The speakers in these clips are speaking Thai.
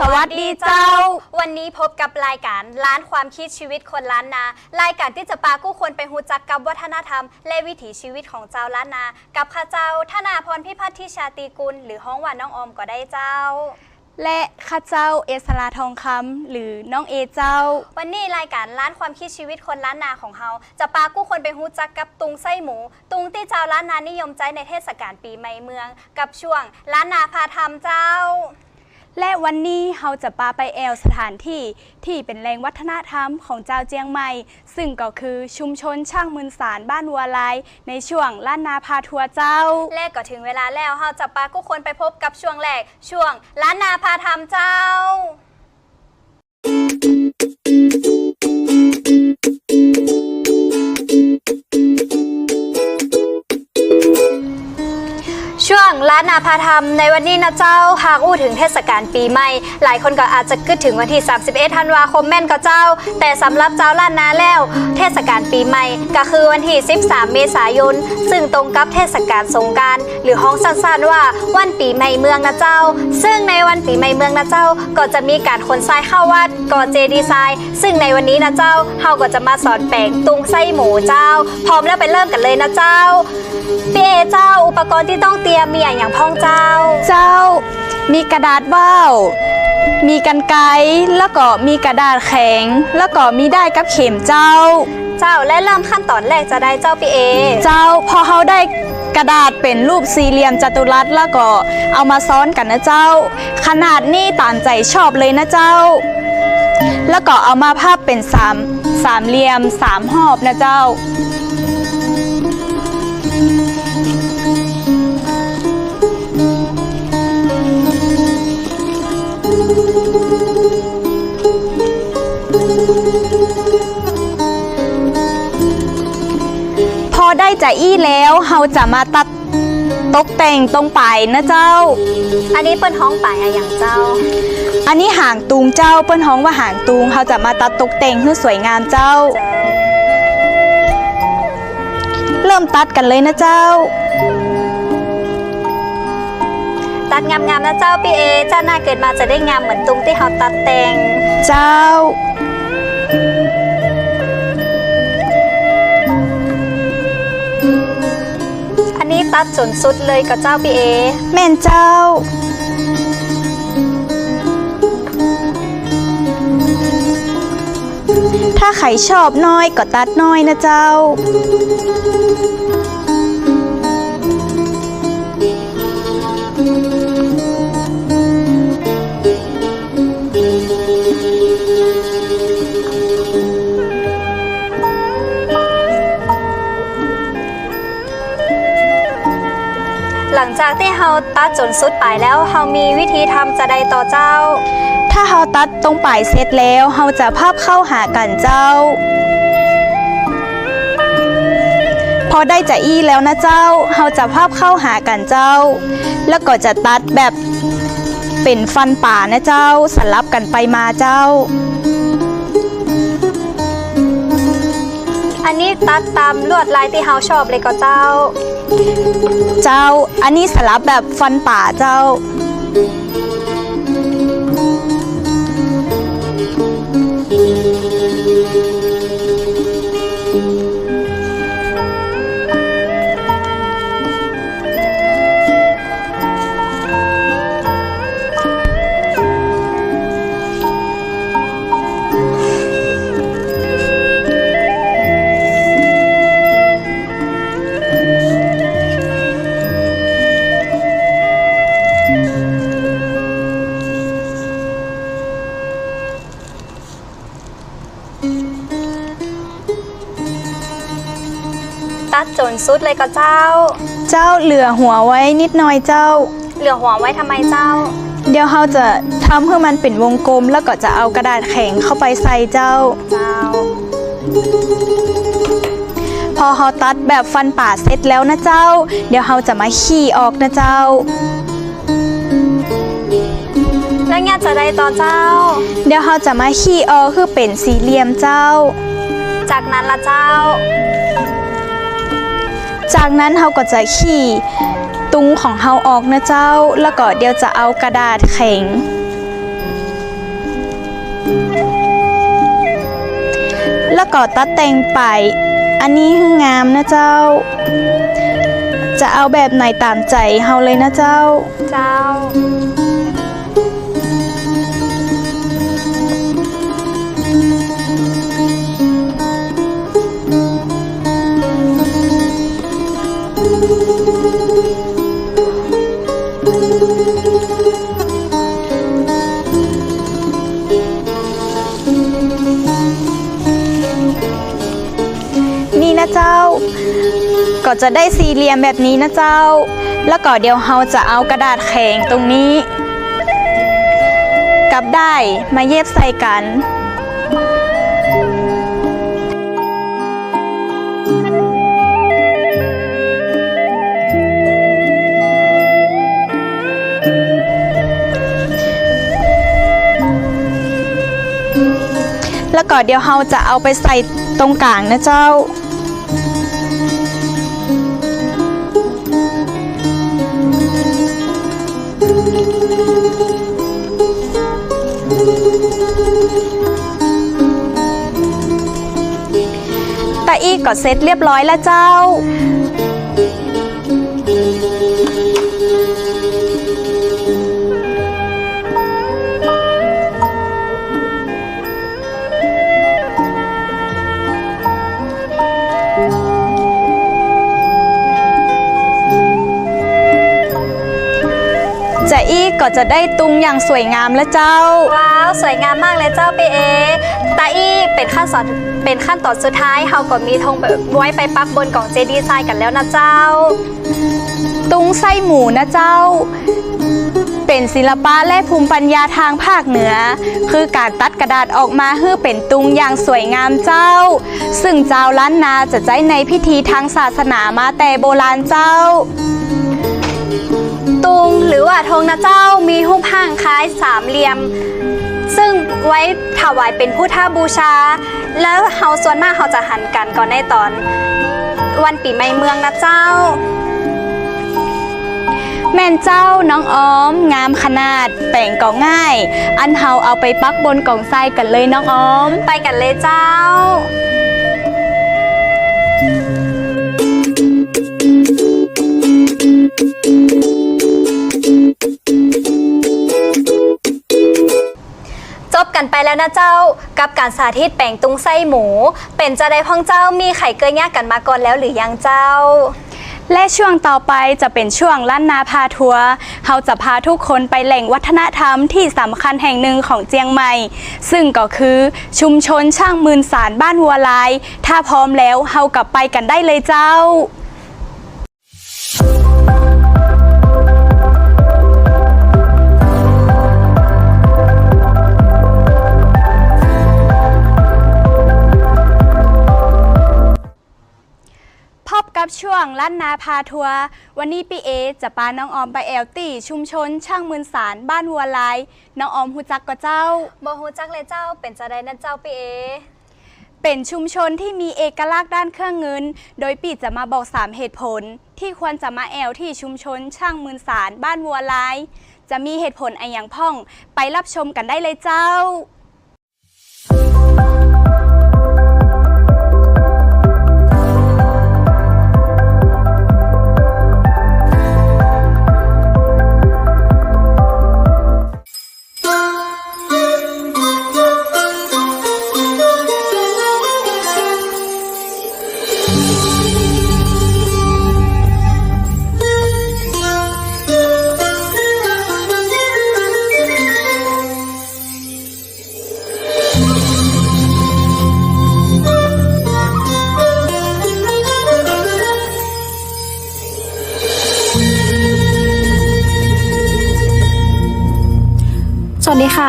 สวัสดีเจ้า วันนี้พบกับรายการล้านความคิดชีวิตคนล้านนา รายการที่จะพากู้คนไปหูจักกับวัฒนธรรม และวิถีชีวิตของเจ้าล้านนา กับข้าเจ้าธนาพรพิพัฒน์ทิชาตรีกุล หรือห้องว่าน้องออมก็ได้เจ้า และข้าเจ้าเอสราทองคำหรือน้องเอเจ้า วันนี้รายการล้านความคิดชีวิตคนล้านนาของเฮาจะพากู้คนไปหูจักกับตุงไส้หมู ตุงที่เจ้าล้านนานิยมใจในเทศกาลปีใหม่เมือง กับช่วงล้านนาพาทำเจ้า และวันนี้เราจะปาไปแอลสถานที่ที่เป็นแหล่งวัฒนธรรมของเจ้าเจียงใหม่ ซึ่งก็คือชุมชนช่างมืนสารบ้านวัวลายในช่วงล้านนาพาทัวร์เจ้า และก็ถึงเวลาแล้วเราจะพากู้คนไปพบกับช่วงแรกช่วงล้านนาพาทำเจ้า นนาพาธรรมในวันนี้นะเจ้าหากอู้ถึงเทศกาลปีใหม่ หลายคนก็อาจจะคิดถึงวันที่ 31 ธันวาคมแม่นก็เจ้า แต่สำหรับเจ้าล้านนาแล้ว เทศกาลปีใหม่ ก็คือวันที่ 13 เมษายน ซึ่งตรงกับเทศกาลสงการหรือห้องสั้นๆว่าวันปีใหม่เมืองนะเจ้า ซึ่งในวันปีใหม่เมืองนะเจ้า ก็จะมีการขนทรายเข้าวัดก่อเจดีย์ทรายซึ่งในวันนี้นะเจ้าเฮาก็จะมาสอนแปลงตุงไส้หมูเจ้า พร้อมแล้วไปเริ่มกันเลยนะเจ้าพี่เอเจ้าอุปกรณ์ที่ต้องเตรียมมีอย่างพ้องเจ้า เจ้า มีกระดาษว่าวมีกันไกรแล้วก็มีกระดาษแข็ง แล้วก็มีได้ายกับเข็มเจ้า เจ้าและเริ่มขั้นตอนแรกจะได้เจ้าพี่เอ เจ้าพอเขาได้กระดาษเป็นรูปสี่เหลี่ยมจัตุรัสแล้วก็เอามาซ้อนกันนะเจ้า ขนาดนี้ตามใจชอบเลยนะเจ้า แล้วก็เอามาภาพเป็นสามสามเหลี่ยมสามหอบนะเจ้า พอได้ใจอี้แล้วเราจะมาตัดตกแต่งตรงปลายนะเจ้า อันนี้เปิ้นห้องป่ายอะอย่างเจ้า อันนี้หางตูงเจ้าเปิ้นฮ้องว่าหางตูงเขาจะมาตัดตกแต่งให้สวยงามเจ้า เริ่มตัดกันเลยนะเจ้า ตัดงามๆนะเจ้าพี่เอเจ้าหน้าเกิดมาจะได้งามเหมือนตุงที่เขาตัดแต่ง เจ้า ตัดจนสุดเลยกับเจ้าพี่เอ แม่นเจ้า ถ้าใครชอบน้อยก็ตัดน้อยนะเจ้า ลังจากที่เขาตัดจนสุดปลายแล้วเขามีวิธีทำจะได้ต่อเจ้า ถ้าเราตัดตรงปลายเสร็จแล้วเราจะภาพเข้าหากันเจ้า พอได้จะอี้แล้วนะเจ้าเราจะภาพเข้าหากันเจ้า แล้วก็จะตัดแบบเป็นฟันป่านะเจ้าสลับกันไปมาเจ้าอันนี้ตัดตามลวดลายที่เขาชอบเลยก็เจ้า เจ้าอันนี้สลับแบบฟันป่าเจ้า นสุดเลยก็เจ้า เจ้าเหลือหัวไว้นิดหน่อยเจ้า เหลือหัวไว้ทำไมเจ้า เดี๋ยวเราจะทำให้มันเป็นวงกลมแล้วก็จะเอากระดาษแข็งเข้าไปใส่เจ้า เจ้า พอเราตัดแบบฟันป่าเสร็จแล้วนะเจ้า เดี๋ยวเราจะมาขี่ออกนะเจ้า แล้วเนี่ยจะได้ต่อเจ้า เดี๋ยวเราจะมาขี่ออกคือเป็นสี่เหลี่ยมเจ้า จากนั้นละเจ้า จากนั้นเขาก็จะขี่ตุงของเขาออกนะเจ้า แล้วก็เดี๋ยวจะเอากระดาษแข็ง แล้วก็ตัดแต่งไป อันนี้คืองามนะเจ้า จะเอาแบบไหนตามใจเฮาเลยนะเจ้า เจ้า นะเจ้า ก็จะได้สี่เหลี่ยมแบบนี้นะเจ้า แล้วก็เดี๋ยวเฮาจะเอากระดาษแข็งตรงนี้ กับได้มาเย็บใส่กันแล้วก็เดี๋ยวเฮาจะเอาไปใส่ตรงกลางนะเจ้า ตาอี้ก็เสร็จเรียบร้อยแล้วเจ้า ก็จะได้ตุงอย่างสวยงามแล้วเจ้า ว้าว สวยงามมากเลยเจ้าปีเอตาอี้เป็นขั้นตอนเป็นขั้นตอนสุดท้ายเฮาก็มีธงแบบไว้ไปปักบนกล่องเจดีไซน์กันแล้วนะเจ้า ตุงไส้หมูนะเจ้า เป็นศิลปะและภูมิปัญญาทางภาคเหนือ คือการตัดกระดาษออกมาให้เป็นตุงอย่างสวยงามเจ้า ซึ่งเจ้าล้านนาจะใช้ในพิธีทางศาสนามาแต่โบราณเจ้า ตุง หรือว่าธงนะเจ้ามีรูปห่างคล้ายสามเหลี่ยม ซึ่งไว้ถวายเป็นพุทธบูชา แล้วเฮาส่วนมากเฮาจะหันกันก่อนในตอน วันปีใหม่เมืองนะเจ้า แม่นเจ้าน้องออม งามขนาดแต่งก็ง่าย อันเฮาเอาไปปักบนกล่องไส้กันเลยน้องออม ไปกันเลยเจ้า กันไปแล้วนะเจ้า กับการสาธิตแป่งตุ้งไส้หมู เป็นจะได้พ่องเจ้ามีไข่เกยยกกันมาก่อนแล้วหรือยังเจ้า และช่วงต่อไปจะเป็นช่วงล้านนาพาทัวร์เราจะพาทุกคนไปแหล่งวัฒนธรรมที่สำคัญแห่งหนึ่งของเจียงใหม่ ซึ่งก็คือชุมชนช่างมืนสารบ้านวัวลาย ถ้าพร้อมแล้วเฮากลับไปกันได้เลยเจ้า กับช่วงล้านนาพาทัวร์วันนี้พี่เอจะพาน้องออมไปแอลตี้ชุมชน ช่างมืนสารบ้านวัวลาย น้องออมหูจักก็เจ้าบฮูจักเลยเจ้าเป็นจะได้นั่นเจ้าพี่เอเป็นชุมชนที่มีเอกลักษณ์ด้านเครื่องเงิน โดยปีจะมาบอก 3 เหตุผล ที่ควรจะมาแอลที่ชุมชน ช่างมืนสารบ้านวัวลาย จะมีเหตุผลอะไรอย่างพ่อง ไปรับชมกันได้เลยเจ้า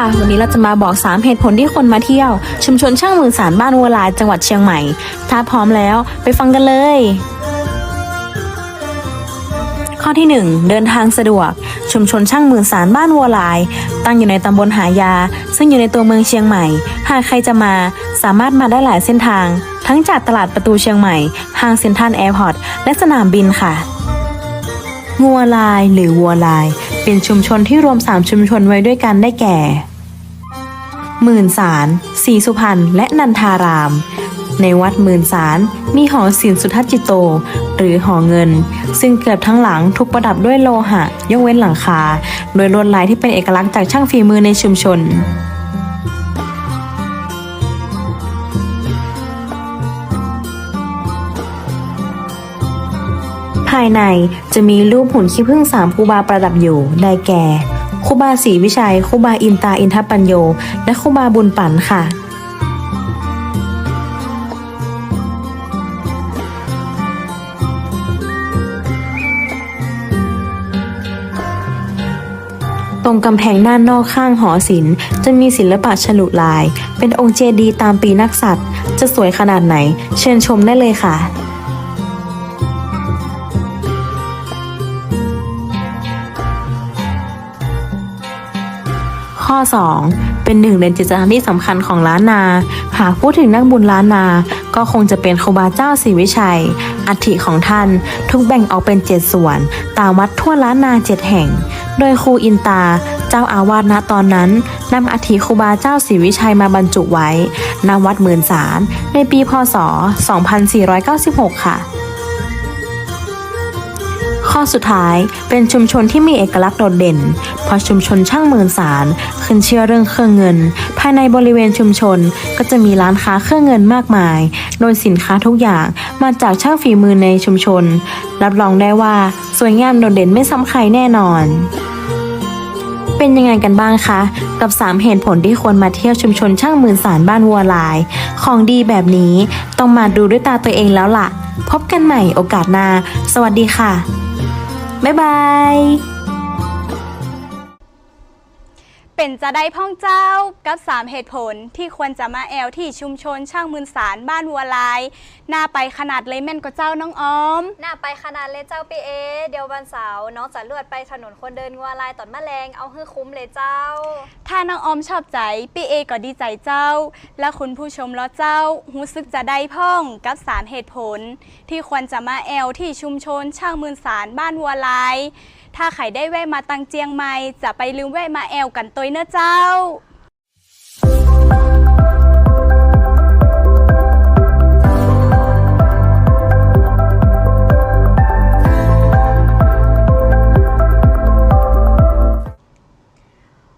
วัสดีค่ะวันนี้เราจะมาบอก3เหตุผลที่คนมาเที่ยว ชุมชนช่างมือสารบ้านวัวลายจังหวัดเชียงใหม่ ถ้าพร้อมแล้วไปฟังกันเลย ข้อที่ 1 เดินทางสะดวก ชุมชนช่างมือสารบ้านวัวลาย ตั้งอยู่ในตำบลหายา ซึ่งอยู่ในตัวเมืองเชียงใหม่ หากใครจะมาสามารถมาได้หลายเส้นทาง ทั้งจากตลาดประตูเชียงใหม่ห้างเซ็นทรัลแอร์พอร์ตและสนามบินค่ะงัวลายหรือวัวลาย เป็นชุมชนที่รวม 3 ชุมชนไว้ด้วยกันได้แก่ หมื่นสารศรีสุพรรณและนันทาราม ในวัดหมื่นสารมีหอศิลป์สุทัศจิโต หรือหอเงิน ซึ่งเกือบทั้งหลังถูกประดับด้วยโลหะ ยกเว้นหลังคา โดยลวดลายที่เป็นเอกลักษณ์จากช่างฝีมือในชุมชนภายในจะมีรูปหุ่นขี้ผึ้งสามครูบาประดับอยู่ ได้แก่ ครูบาศรีวิชัยครูบาอินตาอินทปัญโย และครูบาบุญปันค่ะ ตรงกำแพงด้านนอกข้างหอศิลป์จะมีศิลปะฉลุลาย เป็นองค์เจดีย์ตามปีนักษัตริย์ จะสวยขนาดไหน เชิญชมได้เลยค่ะ ข้อ 2 เป็นหนึ่งในจิตสถานที่สำคัญของล้านนา หากพูดถึงนักบุญล้านนา ก็คงจะเป็นครูบาเจ้าศรีวิชัย อัฐิของท่านถูกแบ่งออกเป็นเจ็ดส่วน ตามวัดทั่วล้านนาเจ็ดแห่ง โดยครูอินตาเจ้าอาวาสณตอนนั้นนำอัฐิครูบาเจ้าศรีวิชัยมาบรรจุไว้ณวัดหมื่นสารในปีพศ 2496 ค่ะข้อสุดท้ายเป็นชุมชนที่มีเอกลักษณ์โดดเด่น พราะชุมชนช่างเมืองสารขึ้นเชื่อเรื่องเครื่องเงิน ภายในบริเวณชุมชนก็จะมีร้านค้าเครื่องเงินมากมาย โดยสินค้าทุกอย่างมาจากช่างฝีมือในชุมชน รับรองได้ว่าสวยงามโดดเด่นไม่ซ้ำใครแน่นอน เป็นยังไงกันบ้างคะ กับ 3 เหตุผลที่ควรมาเที่ยวชุมชนช่างมือสารบ้านวัวลาย ของดีแบบนี้ต้องมาดูด้วยตาตัวเองแล้วล่ะ พบกันใหม่โอกาสหน้า สวัสดีค่ะ บ๊ายบาย เป็นจะได้พ่องเจ้ากับ 3 เหตุผลที่ควรจะมาแอลที่ชุมชนช่างมืนสารบ้านวัวลายน่าไปขนาดเลยแม่นก็เจ้าน้องออม หน้าไปขนาดเลยเจ้าปีเอ เดี๋ยววันเสาร์น้องจะเลือดไปถนนคนเดินงัวลายตอนแมลงเอาฮื้อคุ้มเลยเจ้า ถ้าน้องออมชอบใจปีเอก็ดีใจเจ้า และคุณผู้ชมล้อเจ้ารู้สึกจะได้พ่องกับ 3 เหตุผล ที่ควรจะมาแอลที่ชุมชนช่างมืนสารบ้านวัวลาย ถ้าใครได้แวะมาตังเจียงใหม่จะไปลืมแวะมาแอลกันตัวเนอะเจ้า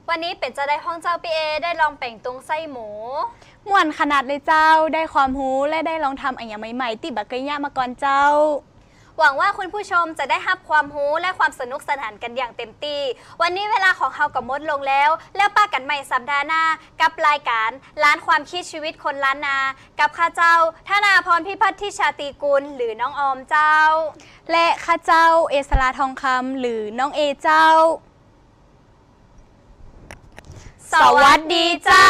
วันนี้เป็ดจะได้ห้องเจ้าปีเอได้ลองแป่งตุงไส้หมูม่วนขนาดเลยเจ้าได้ความรู้และได้ลองทำอะไรใหม่ๆติบักเกยยะมาก่อนเจ้า หวังว่าคุณผู้ชมจะได้รับความรู้และความสนุกสนานกันอย่างเต็มที่ วันนี้เวลาของเฮากับมดลงแล้ว แล้วป้ากันใหม่สัปดาห์หน้า กับรายการล้านความคิดชีวิตคนล้านนา กับข้าเจ้าธนาพรพิพัฒน์ทิชาติกุล หรือน้องออมเจ้า และข้าเจ้าเอสลาทองคำหรือน้องเอเจ้า สวัสดีเจ้า